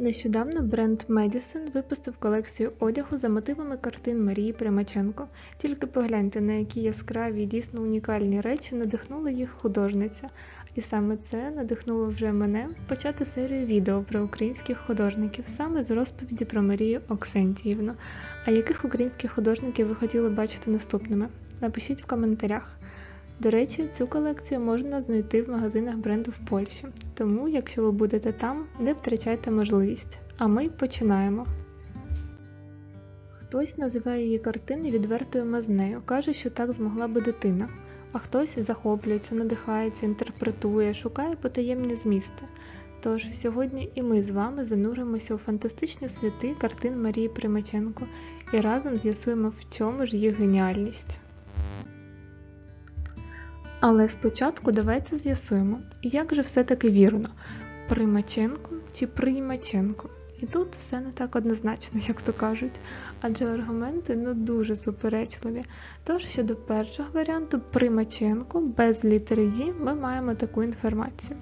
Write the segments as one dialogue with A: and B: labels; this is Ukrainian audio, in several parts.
A: Нещодавно бренд Madison випустив колекцію одягу за мотивами картин Марії Примаченко. Тільки погляньте, на які яскраві дійсно унікальні речі надихнула їх художниця. І саме це надихнуло вже мене почати серію відео про українських художників саме з розповіді про Марію Оксентіївну. А яких українських художників ви хотіли бачити наступними? Напишіть в коментарях. До речі, цю колекцію можна знайти в магазинах бренду в Польщі, тому, якщо ви будете там, не втрачайте можливість. А ми починаємо. Хтось називає її картини відвертою мазнею, каже, що так змогла би дитина, а хтось захоплюється, надихається, інтерпретує, шукає потаємні змісти. Тож сьогодні і ми з вами зануримося у фантастичні світи картин Марії Примаченко і разом з'ясуємо, в чому ж їх геніальність. Але спочатку давайте з'ясуємо, як же все-таки вірно, Примаченко чи Приймаченко. І тут все не так однозначно, як то кажуть, адже аргументи ну дуже суперечливі. Тож щодо першого варіанту Примаченко без літери «Ї» ми маємо таку інформацію.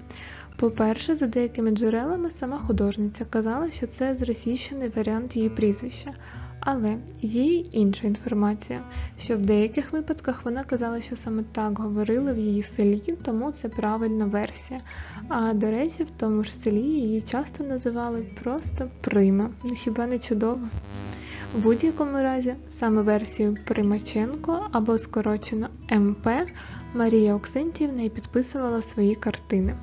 A: По-перше, за деякими джерелами сама художниця казала, що це зросійщений варіант її прізвища. Але є й інша інформація, що в деяких випадках вона казала, що саме так говорили в її селі, тому це правильна версія. А до речі, в тому ж селі її часто називали просто Прима. Ну хіба не чудово? В будь-якому разі, саме версію Примаченко або скорочено МП Марія Оксентіївна і підписувала свої картини.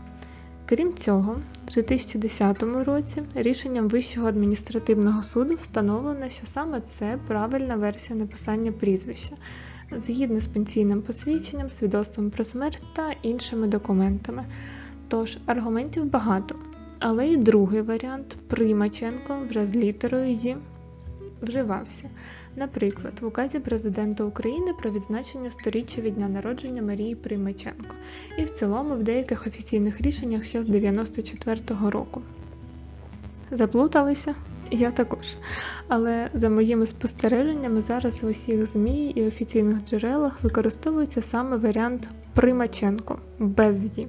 A: Крім цього, в 2010 році рішенням Вищого адміністративного суду встановлено, що саме це правильна версія написання прізвища, згідно з пенсійним посвідченням, свідоцтвом про смерть та іншими документами. Тож аргументів багато. Але і другий варіант Примаченко вже з літерою «Ї» вживався. Наприклад, в указі президента України про відзначення сторіччя від дня народження Марії Примаченко, і в цілому в деяких офіційних рішеннях ще з 94-го року. Заплуталися? Я також. Але за моїми спостереженнями, зараз в усіх ЗМІ і офіційних джерелах використовується саме варіант Примаченко без «ї».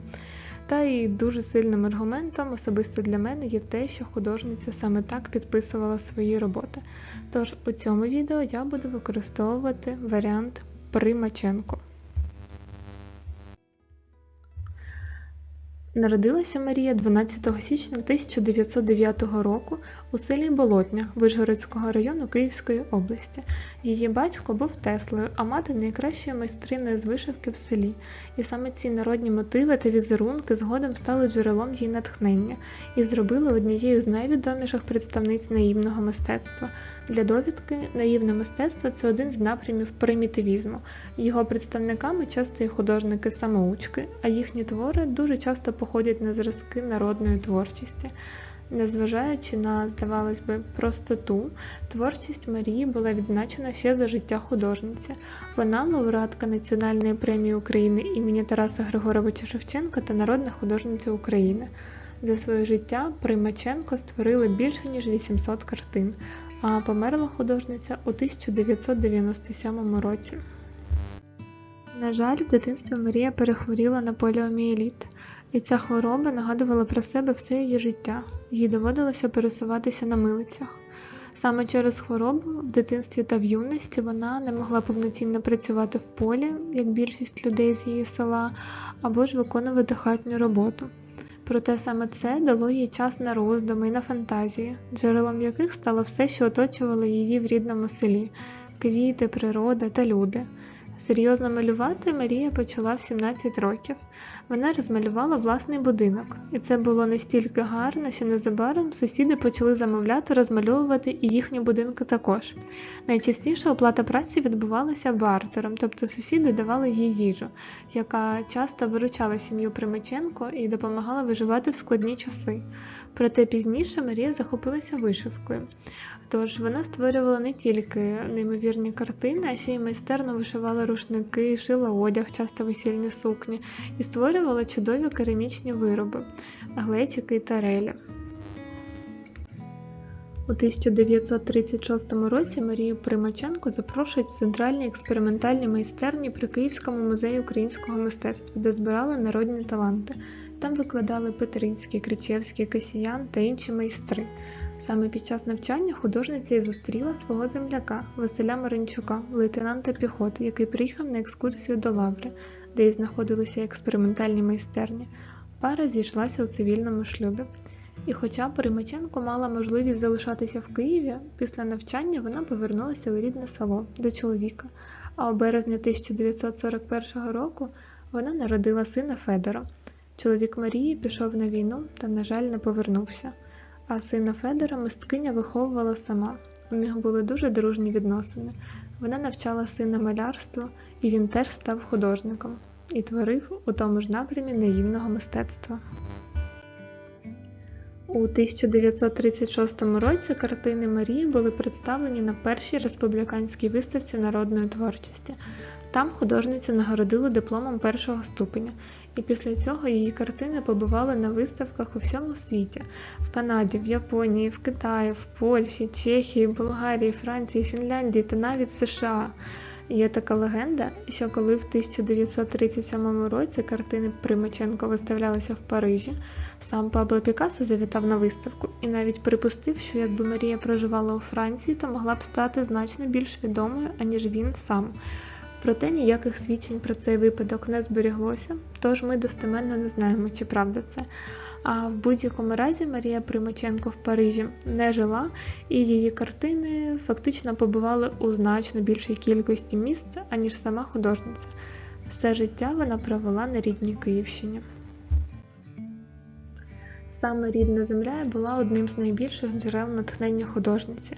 A: Та і дуже сильним аргументом особисто для мене є те, що художниця саме так підписувала свої роботи. Тож у цьому відео я буду використовувати варіант Примаченко. Народилася Марія 12 січня 1909 року у селі Болотня Вишгородського району Київської області. Її батько був Теслою, а мати найкращою майстриною з вишивки в селі. І саме ці народні мотиви та візерунки згодом стали джерелом її натхнення і зробили однією з найвідоміших представниць наївного мистецтва. Для довідки, наївне мистецтво це один з напрямів примітивізму. Його представниками часто є художники-самоучки, а їхні твори дуже часто походять на зразки народної творчості. Незважаючи на, здавалось би, простоту, творчість Марії була відзначена ще за життя художниці. Вона лауреатка Національної премії України імені Тараса Григоровича Шевченка та народна художниця України. За своє життя Примаченко створили більше ніж 800 картин, а померла художниця у 1997 році. На жаль, в дитинстві Марія перехворіла на поліомієліт, і ця хвороба нагадувала про себе все її життя, їй доводилося пересуватися на милицях. Саме через хворобу в дитинстві та в юності вона не могла повноцінно працювати в полі, як більшість людей з її села, або ж виконувати хатню роботу. Проте саме це дало їй час на роздуми і на фантазії, джерелом яких стало все, що оточувало її в рідному селі квіти, природа та люди. Серйозно малювати Марія почала в 17 років. Вона розмалювала власний будинок, і це було настільки гарно, що незабаром сусіди почали замовляти розмальовувати і їхні будинки також. Найчастіше оплата праці відбувалася бартером, тобто сусіди давали їй їжу, яка часто виручала сім'ю Примаченко і допомагала виживати в складні часи. Проте пізніше Марія захопилася вишивкою. Тож вона створювала не тільки неймовірні картини, а ще й майстерно вишивала рушники, шила одяг, часто весільні сукні, і створювала чудові керамічні вироби, глечики і тарелі. У 1936 році Марію Примаченко запрошують в центральні експериментальні майстерні при Київському музеї українського мистецтва, де збирали народні таланти. Там викладали Петрицький, Кричевський, Касіян та інші майстри. Саме під час навчання художниця і зустріла свого земляка Василя Маринчука, лейтенанта піхоти, який приїхав на екскурсію до Лаври, де й знаходилися експериментальні майстерні. Пара зійшлася у цивільному шлюбі. І хоча Перемаченко мала можливість залишатися в Києві, після навчання вона повернулася у рідне село до чоловіка, а у березні 1941 року вона народила сина Федора. Чоловік Марії пішов на війну та, на жаль, не повернувся. А сина Федора мисткиня виховувала сама. У них були дуже дружні відносини. Вона навчала сина малярству, і він теж став художником і творив у тому ж напрямі наївного мистецтва. У 1936 році картини Марії були представлені на першій республіканській виставці народної творчості. Там художницю нагородили дипломом першого ступеня, і після цього її картини побували на виставках у всьому світі в Канаді, в Японії, в Китаї, в Польщі, Чехії, Болгарії, Франції, Фінляндії та навіть США. Є така легенда, що коли в 1937 році картини Примаченко виставлялися в Парижі, сам Пабло Пікассо завітав на виставку і навіть припустив, що якби Марія проживала у Франції, то могла б стати значно більш відомою, аніж він сам. Проте ніяких свідчень про цей випадок не зберіглося, тож ми достеменно не знаємо, чи правда це. А в будь-якому разі Марія Примаченко в Парижі не жила, і її картини фактично побували у значно більшій кількості міст, аніж сама художниця. Все життя вона провела на рідній Київщині. Саме рідна земля була одним з найбільших джерел натхнення художниці.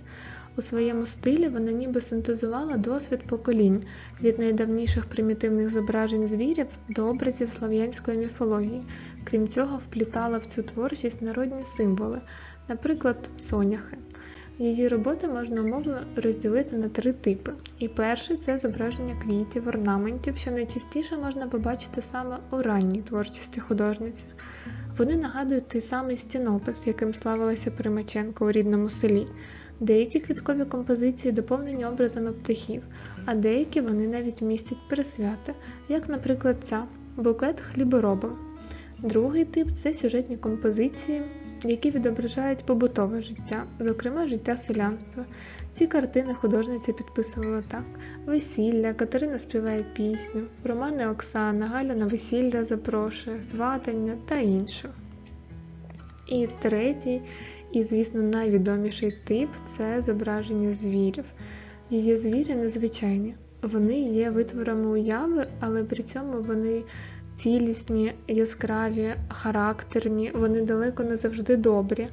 A: У своєму стилі вона ніби синтезувала досвід поколінь від найдавніших примітивних зображень звірів до образів слов'янської міфології. Крім цього, вплітала в цю творчість народні символи, наприклад, соняхи. Її роботи можна умовно розділити на три типи. І перший це зображення квітів, орнаментів, що найчастіше можна побачити саме у ранній творчості художниці. Вони нагадують той самий стінопис, яким славилася Примаченко у рідному селі. Деякі квіткові композиції доповнені образами птахів, а деякі вони навіть містять присвяти, як, наприклад, ця букет хліборобом. Другий тип це сюжетні композиції, які відображають побутове життя, зокрема життя селянства. Ці картини художниця підписувала так: весілля, Катерина співає пісню, романи Оксана, Галя на весілля запрошує, сватання та інше. І третій, і, звісно, найвідоміший тип це зображення звірів. Її звірі незвичайні. Вони є витворами уяви, але при цьому вони цілісні, яскраві, характерні, вони далеко не завжди добрі.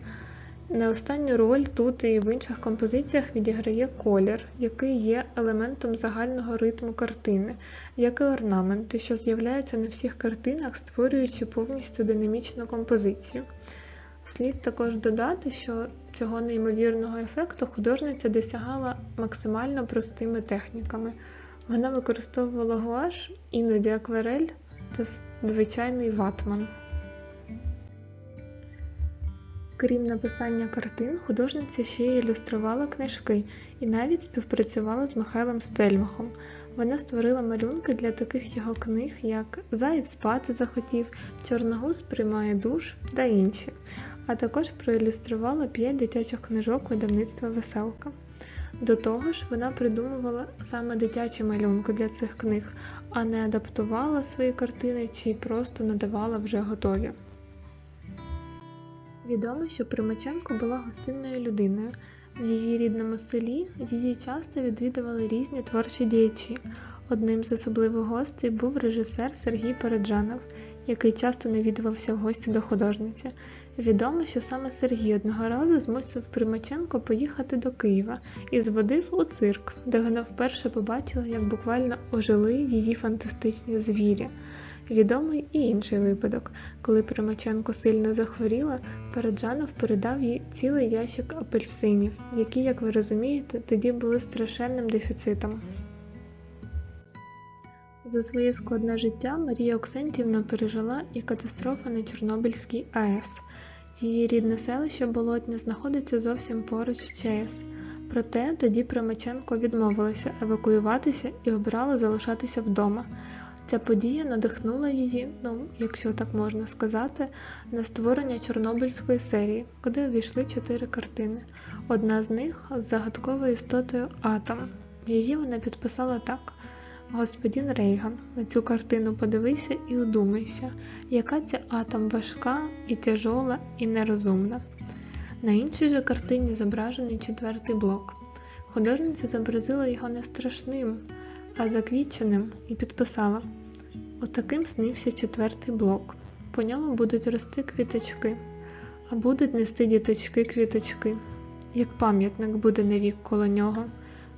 A: Не останню роль тут і в інших композиціях відіграє колір, який є елементом загального ритму картини, як і орнаменти, що з'являються на всіх картинах, створюючи повністю динамічну композицію. Слід також додати, що цього неймовірного ефекту художниця досягала максимально простими техніками. Вона використовувала гуаш, іноді акварель та звичайний ватман. Крім написання картин, художниця ще й ілюструвала книжки і навіть співпрацювала з Михайлом Стельмахом. Вона створила малюнки для таких його книг, як Заєць спати захотів, Чорногуз приймає душ та інші, а також проілюструвала п'ять дитячих книжок видавництва Веселка. До того ж, вона придумувала саме дитячі малюнки для цих книг, а не адаптувала свої картини чи просто надавала вже готові. Відомо, що Примаченко була гостинною людиною. В її рідному селі її часто відвідували різні творчі діячі. Одним з особливих гостей був режисер Сергій Переджанов, який часто навідувався в гості до художниці. Відомо, що саме Сергій одного разу змусив Примаченко поїхати до Києва і зводив у цирк, де вона вперше побачила, як буквально ожили її фантастичні звірі. Відомий і інший випадок, коли Примаченко сильно захворіла, Параджанов передав їй цілий ящик апельсинів, які, як ви розумієте, тоді були страшенним дефіцитом. За своє складне життя Марія Оксентівна пережила і катастрофу на Чорнобильській АЕС. Її рідне селище Болотня знаходиться зовсім поруч з ЧАЕС. Проте тоді Примаченко відмовилася евакуюватися і обрала залишатися вдома. Ця подія надихнула її, ну, якщо так можна сказати, на створення Чорнобильської серії, куди увійшли чотири картини. Одна з них з загадковою істотою Атом. Її вона підписала так: Господин Рейган, на цю картину подивися і удумайся, яка ця атом важка і тяжола, і нерозумна. На іншій же картині зображений четвертий блок. Художниця зобразила його не страшним, а заквіченим і підписала: Отаким снився четвертий блок. По ньому будуть рости квіточки, а будуть нести діточки квіточки. Як пам'ятник буде навік коло нього.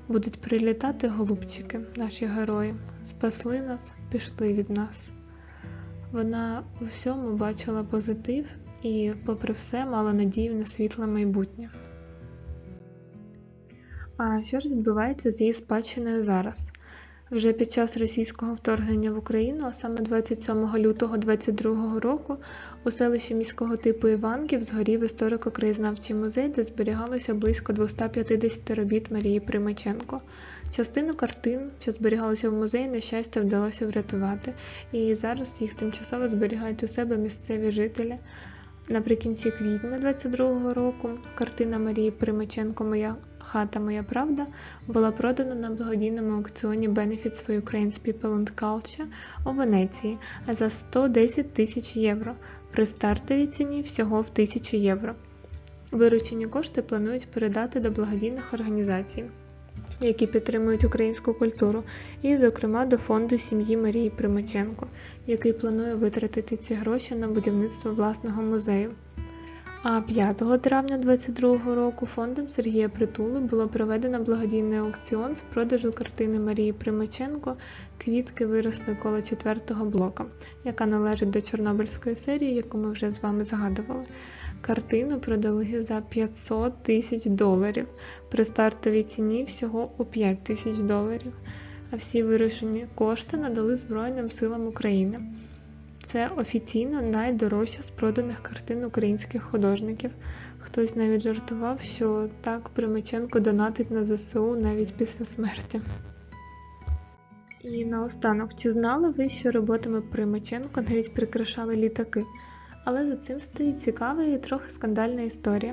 A: Будуть прилітати голубчики, наші герої, спасли нас, пішли від нас. Вона у всьому бачила позитив і, попри все, мала надію на світле майбутнє. А що ж відбувається з її спадщиною зараз? Вже під час російського вторгнення в Україну, а саме 27 лютого 2022 року, у селищі міського типу Івангів згорів історико-краєзнавчий музей, де зберігалося близько 250 робіт Марії Примаченко. Частину картин, що зберігалися в музеї, на щастя, вдалося врятувати, і зараз їх тимчасово зберігають у себе місцеві жителі. Наприкінці квітня 22-го року картина Марії Примаченко Моя хата, моя правда була продана на благодійному аукціоні Benefits for Ukraine's People and Culture у Венеції за 110 тисяч євро при стартовій ціні всього в 1000 євро. Виручені кошти планують передати до благодійних організацій які підтримують українську культуру, і, зокрема, до фонду сім'ї Марії Примаченко, який планує витратити ці гроші на будівництво власного музею. А 5 травня 2022 року фондом Сергія Притули було проведено благодійний аукціон з продажу картини Марії Примаченко Квітки виросли коло четвертого блока, яка належить до Чорнобильської серії, яку ми вже з вами згадували. Картину продали за 500 тисяч доларів при стартовій ціні всього у 5 тисяч доларів. А всі вирішені кошти надали Збройним силам України. Це офіційно найдорожча з проданих картин українських художників. Хтось навіть жартував, що так Примаченко донатить на ЗСУ навіть після смерті. І наостанок, чи знали ви, що роботами Примаченко навіть прикрашали літаки? Але за цим стоїть цікава і трохи скандальна історія.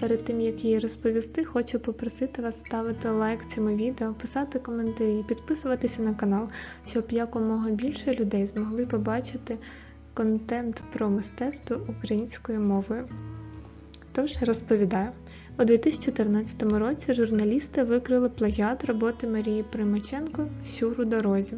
A: Перед тим як її розповісти, хочу попросити вас ставити лайк цьому відео, писати коментарі, підписуватися на канал, щоб якомога більше людей змогли побачити контент про мистецтво українською мовою. Тож розповідаю. У 2014 році журналісти викрили плагіат роботи Марії Примаченко Щур у дорозі,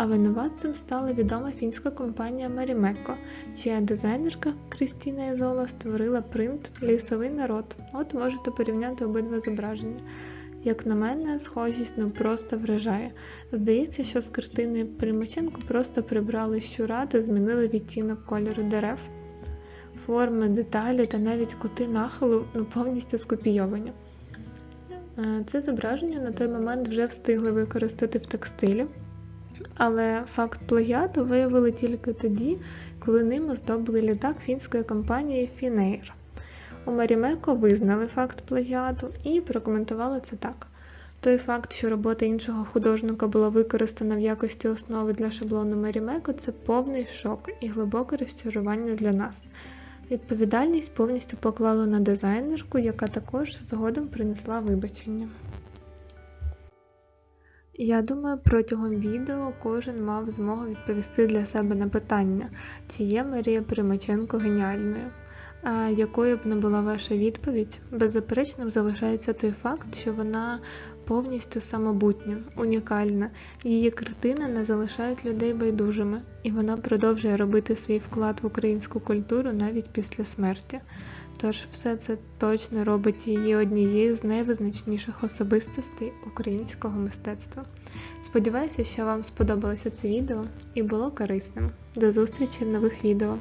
A: а винуватцем стала відома фінська компанія Марімеко, чия дизайнерка Крістіна Ізола створила принт Лісовий народ. От можете порівняти обидва зображення. Як на мене, схожість ну просто вражає. Здається, що з картини Примаченко просто прибрали щура та змінили відтінок кольору дерев. Форми, деталі та навіть кути нахилу ну, повністю скопійовані. Е, це зображення на той момент вже встигли використати в текстилі, але факт плагіату виявили тільки тоді, коли ним оздобили літак фінської компанії Finnair. У Марімеко визнали факт плагіату і прокоментували це так. Той факт, що робота іншого художника була використана в якості основи для шаблону Марімеко, це повний шок і глибоке розчарування для нас. Відповідальність повністю поклали на дизайнерку, яка також згодом принесла вибачення. Я думаю, протягом відео кожен мав змогу відповісти для себе на питання, чи є Марія Примаченко геніальною. Якою б не була ваша відповідь, беззаперечним залишається той факт, що вона повністю самобутня, унікальна, її картини не залишають людей байдужими, і вона продовжує робити свій вклад в українську культуру навіть після смерті. Тож все це точно робить її однією з найвизначніших особистостей українського мистецтва. Сподіваюся, що вам сподобалося це відео і було корисним. До зустрічі в нових відео!